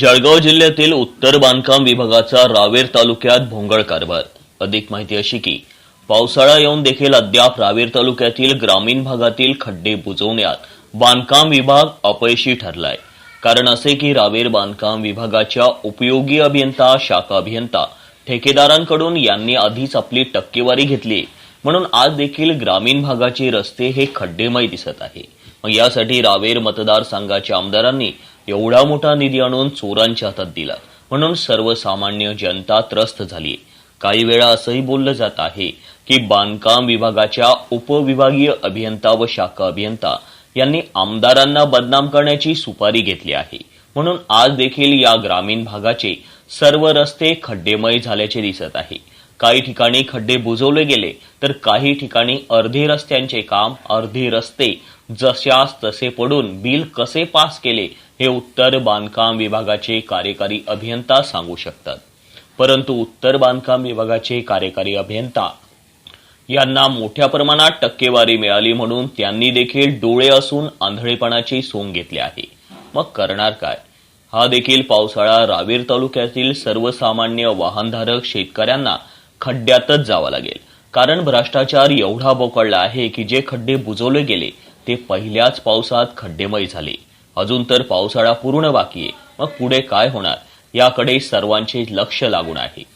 जळगाव जिल्ह्यातील उत्तर बांधकाम विभागाचा रावेर तालुक्यात भोंगळ कारभार. अधिक माहिती अशी की पावसाळा येऊन देखील अद्याप रावेर तालुक्यातील ग्रामीण भागातील खड्डे बुजवण्यात बांधकाम विभाग अपयशी ठरलाय. कारण असे की रावेर बांधकाम विभागाच्या उपयोगी अभियंता शाखा अभियंता ठेकेदारांकडून यांनी आधीच आपली टक्केवारी घेतली. म्हणून आज देखील ग्रामीण भागाचे रस्ते हे खड्डेमय दिसत आहे. मग यासाठी रावेर मतदारसंघाच्या आमदारांनी एवढा मोठा निधी आणून चोरांच्या हातात दिला. म्हणून सर्वसामान्य जनता त्रस्त झाली. काही वेळा असंही बोललं जात आहे की बांधकाम विभागाच्या उपविभागीय अभियंता व शाखा अभियंता यांनी आमदारांना बदनाम करण्याची सुपारी घेतली आहे. म्हणून आज देखील या ग्रामीण भागाचे सर्व रस्ते खड्डेमय झाल्याचे दिसत आहे. काही ठिकाणी खड्डे बुजवले गेले तर काही ठिकाणी अर्धे रस्त्यांचे काम अर्धे रस्ते जशास तसे पडून बिल कसे पास केले हे उत्तर बांधकाम विभागाचे कार्यकारी अभियंता सांगू शकतात. परंतु उत्तर बांधकाम विभागाचे कार्यकारी अभियंता यांना मोठ्या प्रमाणात टक्केवारी मिळाली म्हणून त्यांनी देखील डोळे असून आंधळेपणाची सोंग घेतली आहे. मग करणार काय? हा देखील पावसाळा रावेर तालुक्यातील सर्वसामान्य वाहनधारक शेतकऱ्यांना खड्ड्यातच जावं लागेल. कारण भ्रष्टाचार एवढा बोकळला आहे की जे खड्डे बुजवले गेले ते पहिल्याच पावसात खड्डेमय झाले. अजून तर पावसाळा पूर्ण बाकी आहे. मग पुढे काय होणार? याकडे सर्वांचे लक्ष लागून आहे.